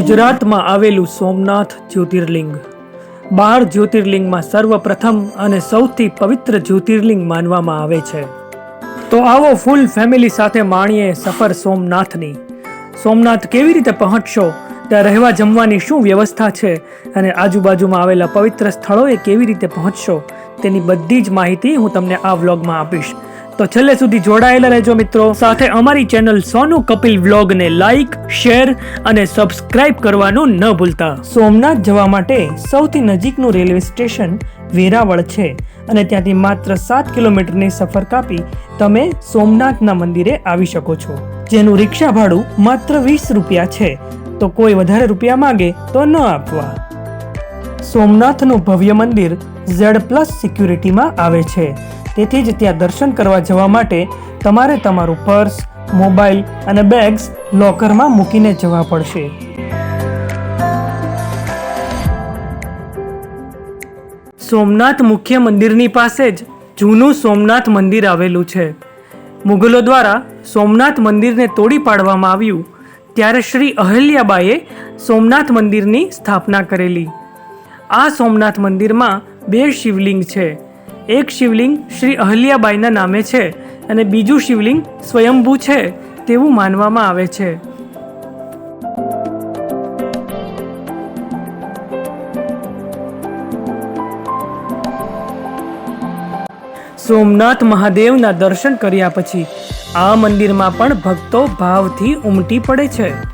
ગુજરાતમાં આવેલું સોમનાથ જ્યોતિર્લિંગ. બાર જ્યોતિર્લિંગમાં સર્વપ્રથમ અને સૌથી પવિત્ર જ્યોતિર્લિંગ માનવામાં આવે છે. તો આવો ફૂલ ફેમિલી સાથે માણીએ સફર સોમનાથની. સોમનાથ કેવી રીતે પહોંચશો? ત્યાં રહેવા જમવાની શું વ્યવસ્થા છે? અને આજુબાજુમાં આવેલા પવિત્ર સ્થળોએ કેવી રીતે પહોંચશો? તેની બધી જ માહિતી હું તમને આ વ્લોગમાં આપીશ. તો છેલ્લે સુધી જોડાયેલા રહેજો મિત્રો. સાથે અમારી ચેનલ સોનુ કપિલ વ્લોગને લાઈક શેર અને સબસ્ક્રાઇબ કરવાનું ન ભૂલતા. સોમનાથ જવા માટે સૌથી નજીકનું રેલવે સ્ટેશન વેરાવળ છે અને ત્યાંથી માત્ર સાત કિલોમીટરની સફર કાપી તમે સોમનાથના મંદિરે આવી શકો છો. જેનું રિક્ષા ભાડું માત્ર વીસ રૂપિયા છે. તો કોઈ વધારે રૂપિયા માંગે તો ન આપવા. સોમનાથનું ભવ્ય મંદિર ઝેડ પ્લસ સિક્યુરિટીમાં આવે છે. તેથી જ ત્યાં દર્શન કરવા જવા માટે તમારે તમારું પર્સ, મોબાઈલ અને બેગ્સ લોકરમાં મૂકીને જવા પડશે. સોમનાથ મુખ્ય મંદિરની પાસે જ જૂનું સોમનાથ મંદિર આવેલું છે. મુગલો દ્વારા સોમનાથ મંદિરને તોડી પાડવામાં આવ્યું, ત્યારે શ્રી અહલ્યાબાઈએ સોમનાથ મંદિરની સ્થાપના કરેલી. આ સોમનાથ મંદિરમાં બે શિવલિંગ છે. એક શિવલિંગ શ્રી અહલ્યાબાઈના નામે છે અને બીજું શિવલિંગ સ્વયંભૂ છે તેવું માનવામાં આવે છે. સોમનાથ મહાદેવના દર્શન કર્યા પછી આ મંદિરમાં પણ ભક્તો ભાવથી ઉમટી પડે છે.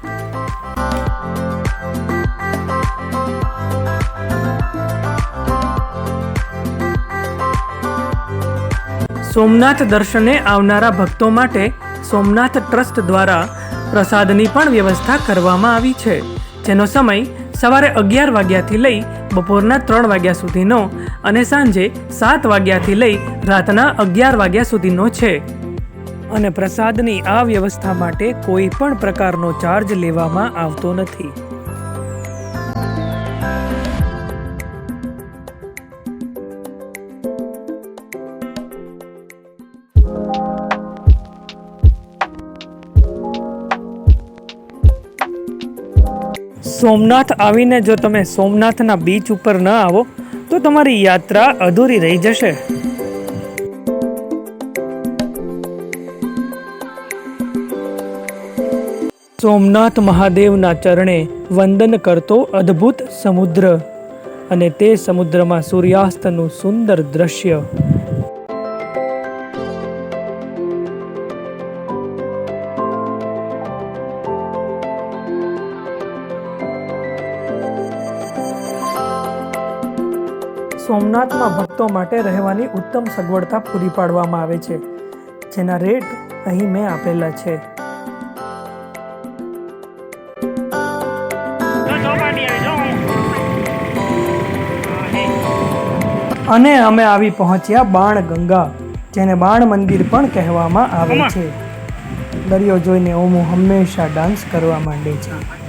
સોમનાથ દર્શને આવનારા ભક્તો માટે સોમનાથ ટ્રસ્ટ દ્વારા પ્રસાદની પણ વ્યવસ્થા કરવામાં આવી છે, જેનો સમય સવારે અગિયાર વાગ્યાથી લઈ બપોરના ત્રણ વાગ્યા સુધીનો અને સાંજે સાત વાગ્યાથી લઈ રાતના અગિયાર વાગ્યા સુધીનો છે. અને પ્રસાદની આ વ્યવસ્થા માટે કોઈ પણ પ્રકારનો ચાર્જ લેવામાં આવતો નથી. સોમનાથ આવીને જો તમે સોમનાથના બીચ ઉપર ન આવો, તો તમારી યાત્રા અધૂરી રહી જશે. સોમનાથ મહાદેવના ચરણે વંદન કરતો અદ્ભુત સમુદ્ર અને તે સમુદ્રમાં સૂર્યાસ્તનું સુંદર દ્રશ્ય. સોમનાથમાં ભક્તો માટે રહેવાની ઉત્તમ સગવડતા પૂરી પાડવામાં આવે છે જેના રેટ અહીં મેં આપેલા છે. અને અમે આવી પહોંચ્યા બાણ ગંગા જેને બાણ મંદિર પણ કહેવામાં આવે છે. દરિયો જોઈને ઓમુ હંમેશા ડાન્સ કરવા માંડે છે.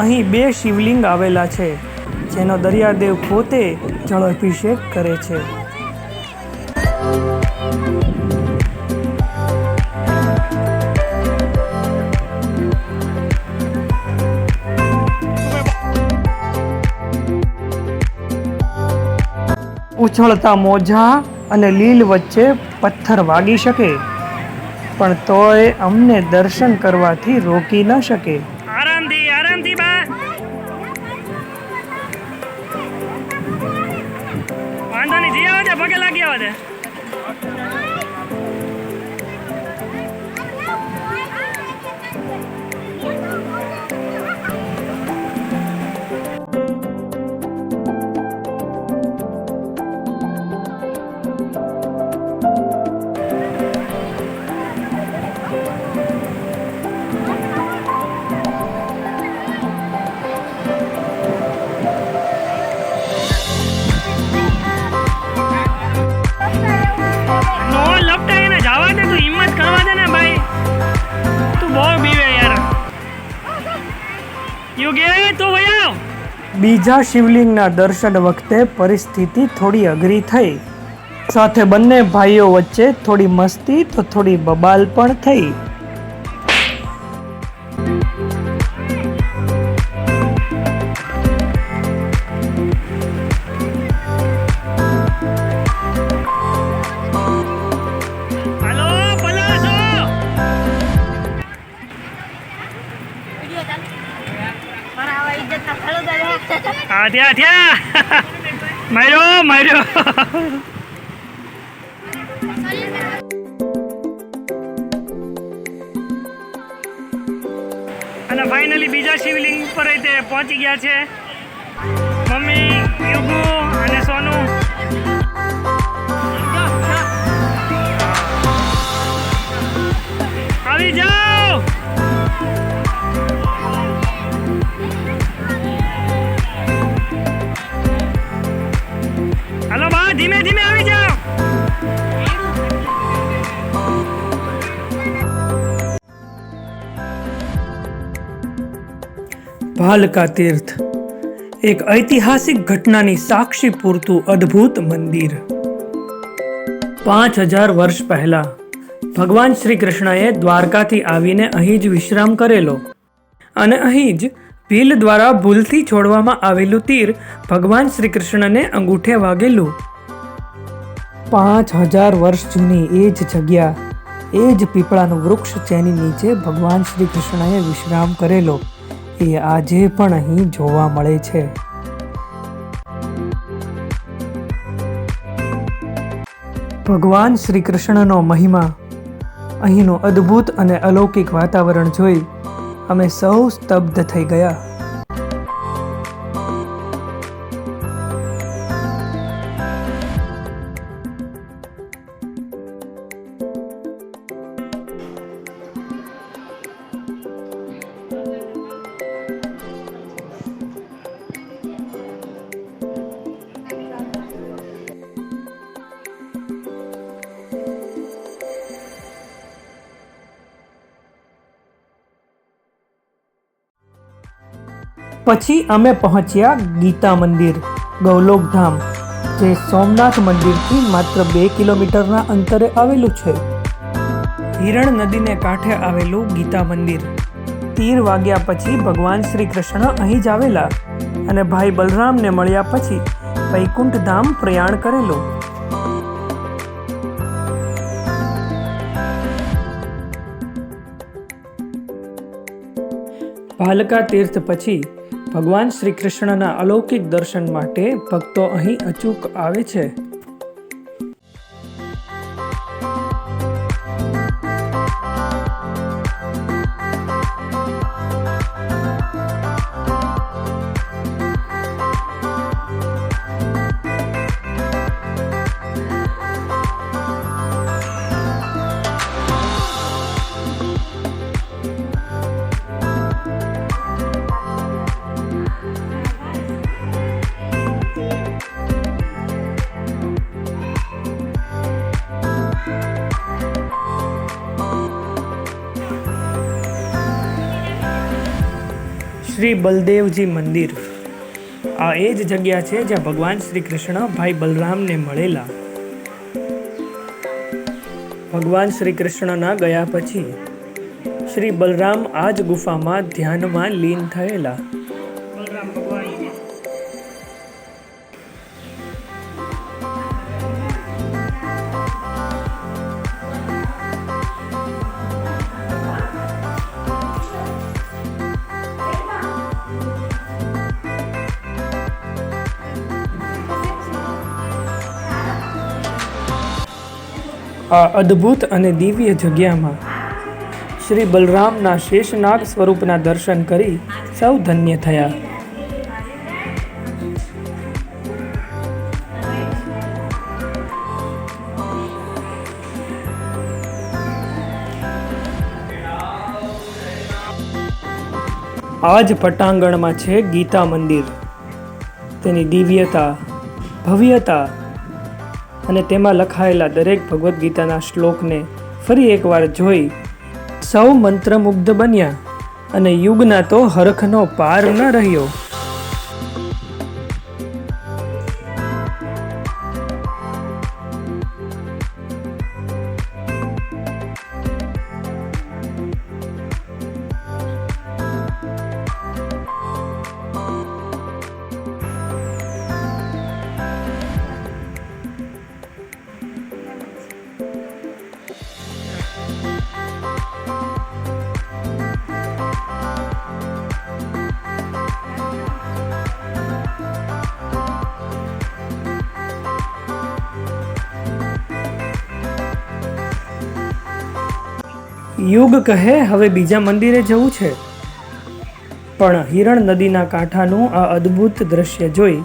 અહીં બે શિવલિંગ આવેલા છે, જેનો દરિયાદેવ પોતે જળાભિષેક કરે છે. ઉછળતા મોજા અને લીલ વચ્ચે પથ્થર વાગી શકે, પણ તોય અમને દર્શન કરવાથી રોકી ન શકે. પગે લાગી આવે બીજા શિવલિંગના દર્શન વખતે પરિસ્થિતિ થોડી અઘરી થઈ. સાથે બંને ભાઈઓ વચ્ચે થોડી મસ્તી તો થોડી બબાલ પણ થઈ. આધ્યા મર્યો માર્યો માર્યો. અને ફાઇનલી બીજા શિવલિંગ પર તે પહોંચી ગયા છે. મમ્મી, યુગુ. ભાલકા તીર્થ એક ઐતિહાસિક ઘટનાની સાક્ષી પૂરતું અદ્ભુત મંદિર પાંચ હજાર વર્ષ પહેલા ભગવાન શ્રી કૃષ્ણએ દ્વારકાથી આવીને અહીં જ વિશ્રામ કરેલો અને અહીં જ ભીલ દ્વારા ભૂલથી છોડવામાં આવેલું તીર ભગવાન શ્રી કૃષ્ણને અંગૂઠે વાગેલું. પાંચ હજાર વર્ષ જૂની એ જ જગ્યા, એ જ પીપળાનું વૃક્ષ જેની નીચે ભગવાન શ્રી કૃષ્ણએ વિશ્રામ કરેલો. એ આજે પણ અહીં જોવા મળે છે. ભગવાન શ્રી કૃષ્ણનો મહિમા, અહીંનું અદ્ભુત અને અલૌકિક વાતાવરણ જોઈ અમે સૌ સ્તબ્ધ થઈ ગયા. પછી અમે પહોંચ્યા ગીતા મંદિર, ગૌલોકધામ, જે સોમનાથ મંદિરથી માત્ર બે કિલોમીટરના અંતરે આવેલું છે. હિરણ નદીને કાંઠે આવેલું ગીતા મંદિર. તીર વાગ્યા પછી ભગવાન શ્રી કૃષ્ણ અહીં જ આવેલા અને ભાઈ બલરામને મળ્યા પછી વૈકુંઠ ધામ પ્રયાણ કરેલું. ભાલકા તીર્થ પછી ભગવાન શ્રી કૃષ્ણના અલૌકિક દર્શન માટે ભક્તો અહીં અચૂક આવે છે. શ્રી બલદેવજી મંદિર. આ એ જ જગ્યા છે જ્યાં ભગવાન શ્રી કૃષ્ણ ભાઈ બલરામને મળેલા. ભગવાન શ્રી કૃષ્ણના ગયા પછી શ્રી બલરામ આ જ ગુફામાં ધ્યાનમાં લીન થયેલા. આ અદ્ભુત અને દિવ્ય જગ્યામાં શ્રી બલરામના શેષનાગ સ્વરૂપના દર્શન કરી સૌ ધન્ય થયા. આ જ પટાંગણમાં છે ગીતા મંદિર. તેની દિવ્યતા, ભવ્યતા અને તેમાં લખાયેલા દરેક ભગવદ્ ગીતાના શ્લોકને ફરી એકવાર જોઈ સૌ મંત્રમુગ્ધ બન્યા અને યુગના તો હરખનો પાર ન રહ્યો. યુગ કહે, હવે બીજા મંદિરે જવું છે. પણ હિરણ નદીના કાંઠાનું આ અદ્ભુત દ્રશ્ય જોઈ,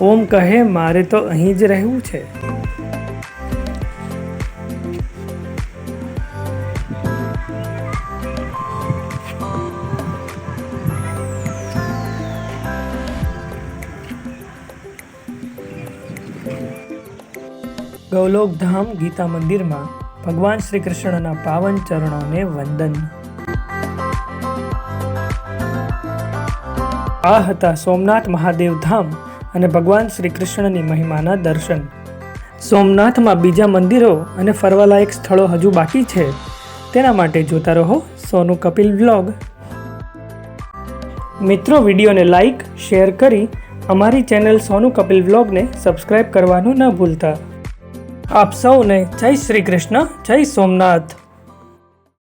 ઓમ કહે, મારે તો અહીં જ રહેવું છે. ગૌલોક ધામ ગીતા મંદિરમાં ભગવાન શ્રી કૃષ્ણના પાવન ચરણોને વંદન. આ હતા સોમનાથ મહાદેવ ધામ અને ભગવાન શ્રી કૃષ્ણની મહિમાના દર્શન. સોમનાથમાં બીજા મંદિરો અને ફરવાલાયક સ્થળો હજુ બાકી છે. તેના માટે જોતા રહો સોનું કપિલ વ્લોગ. મિત્રો, વિડીયોને લાઈક, શેર કરી અમારી ચેનલ સોનું કપિલ વ્લોગને સબસ્ક્રાઇબ કરવાનું ન ભૂલતા. આપ સૌને જય શ્રી કૃષ્ણ જય સોમનાથ.